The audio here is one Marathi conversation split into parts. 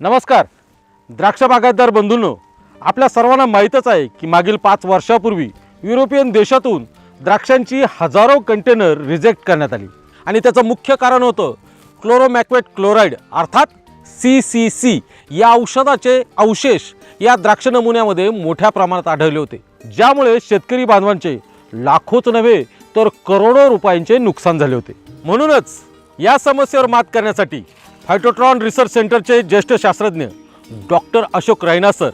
नमस्कार. द्राक्ष बागायतदार बंधूंनो आपल्या सर्वांना माहीतच आहे की मागील पाच वर्षापूर्वी युरोपियन देशातून द्राक्षांची हजारो कंटेनर रिजेक्ट करण्यात आली. आणि त्याचं मुख्य कारण होतं क्लोरोमॅक्वेट क्लोराईड अर्थात सी सी सी या औषधाचे अवशेष या द्राक्ष नमुन्यामध्ये मोठ्या प्रमाणात आढळले होते. ज्यामुळे शेतकरी बांधवांचे लाखोच नव्हे तर करोडो रुपयांचे नुकसान झाले होते. म्हणूनच या समस्येवर मात करण्यासाठी हायड्रोट्रॉन रिसर्च सेंटरचे ज्येष्ठ शास्त्रज्ञ डॉक्टर अशोक रैना सर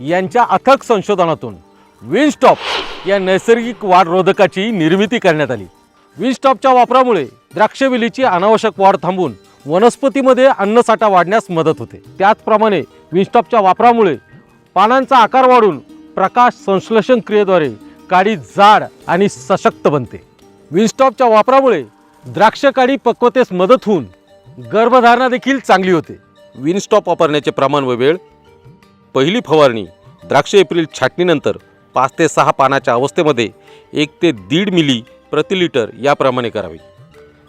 यांच्या अथक संशोधनातून विनस्टॉप या नैसर्गिक वाढरोधकाची निर्मिती करण्यात आली. विनस्टॉपच्या वापरामुळे द्राक्षवेलीची अनावश्यक वाढ थांबून वनस्पतीमध्ये अन्नसाठा वाढण्यास मदत होते. त्याचप्रमाणे विनस्टॉपच्या वापरामुळे पानांचा आकार वाढून प्रकाश संश्लेषण क्रियेद्वारे काडी जाड आणि सशक्त बनते. विनस्टॉपच्या वापरामुळे द्राक्ष काडी पक्वतेस मदत होऊन गर्भधारणा देखील चांगली होते. विनस्टॉप वापरण्याचे प्रमाण व वेळ पहिली फवारणी द्राक्ष एप्रिल छाटणीनंतर पाच ते सहा पानाच्या अवस्थेमध्ये एक ते दीड मिली प्रति लिटर याप्रमाणे करावी.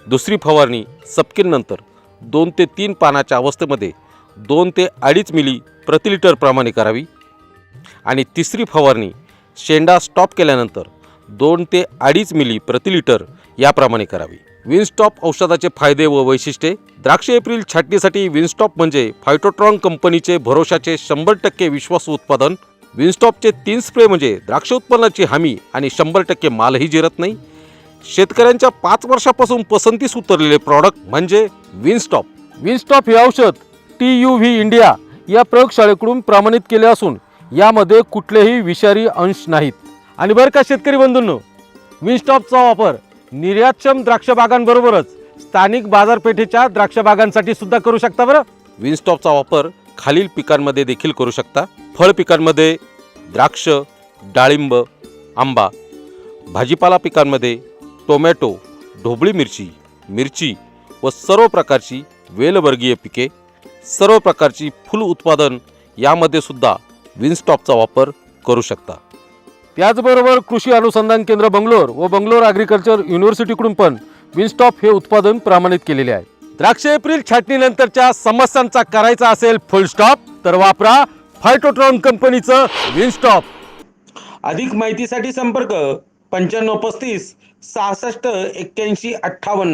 दुसरी फवारणी सपकिननंतर दोन ते तीन पानाच्या अवस्थेमध्ये दोन ते अडीच मिली प्रति लिटर प्रमाणे करावी. आणि तिसरी फवारणी शेंडा स्टॉप केल्यानंतर दोन ते अडीच मिली प्रति लिटर याप्रमाणे करावी. विनस्टॉप औषधाचे फायदे व वैशिष्ट्ये. द्राक्ष एप्रिल छाटणीसाठी विनस्टॉप म्हणजे फायटोट्रॉन कंपनीचे भरोशाचे शंभर टक्के विश्वासू उत्पादन. विनस्टॉपचे तीन स्प्रे म्हणजे द्राक्ष उत्पन्नाची हमी आणि शंभर टक्के मालही जिरत नाही. शेतकऱ्यांच्या पाच वर्षापासून पसंतीस उतरलेले प्रॉडक्ट म्हणजे विनस्टॉप. विनस्टॉप हे औषध टी यू व्ही इंडिया या प्रयोगशाळेकडून प्रमाणित केले असून यामध्ये कुठलेही विषारी अंश नाहीत. आणि बरं का शेतकरी बंधूंनो विनस्टॉपचा वापर निर्यातक्षम द्राक्ष बागांबरोबरच स्थानिक बाजारपेठेच्या द्राक्ष बागांसाठी सुद्धा करू शकता बरं. विनस्टॉपचा वापर खालील पिकांमध्ये देखील करू शकता. फळ पिकांमध्ये द्राक्ष डाळिंब आंबा भाजीपाला पिकांमध्ये टोमॅटो ढोबळी मिरची मिरची व सर्व प्रकारची वेलवर्गीय पिके सर्व प्रकारची फुल उत्पादन यामध्ये सुद्धा विनस्टॉपचा वापर करू शकता. त्याचबरोबर कृषी अनुसंधान केंद्र बंगलोर व बंगलोर ॲग्रिकल्चर युनिव्हर्सिटीकडून पण विनस्टॉप हे उत्पादन प्रमाणित केलेले आहे. द्राक्ष एप्रिल छाटणीनंतरच्या समस्यांचा करायचा असेल फुलस्टॉप तर वापरा फायटोट्रॉन कंपनीचं विनस्टॉप अधिक माहितीसाठी संपर्क पंच्याण्णव पस्तीस सहासष्ट एक्क्याऐंशी अठ्ठावन्न.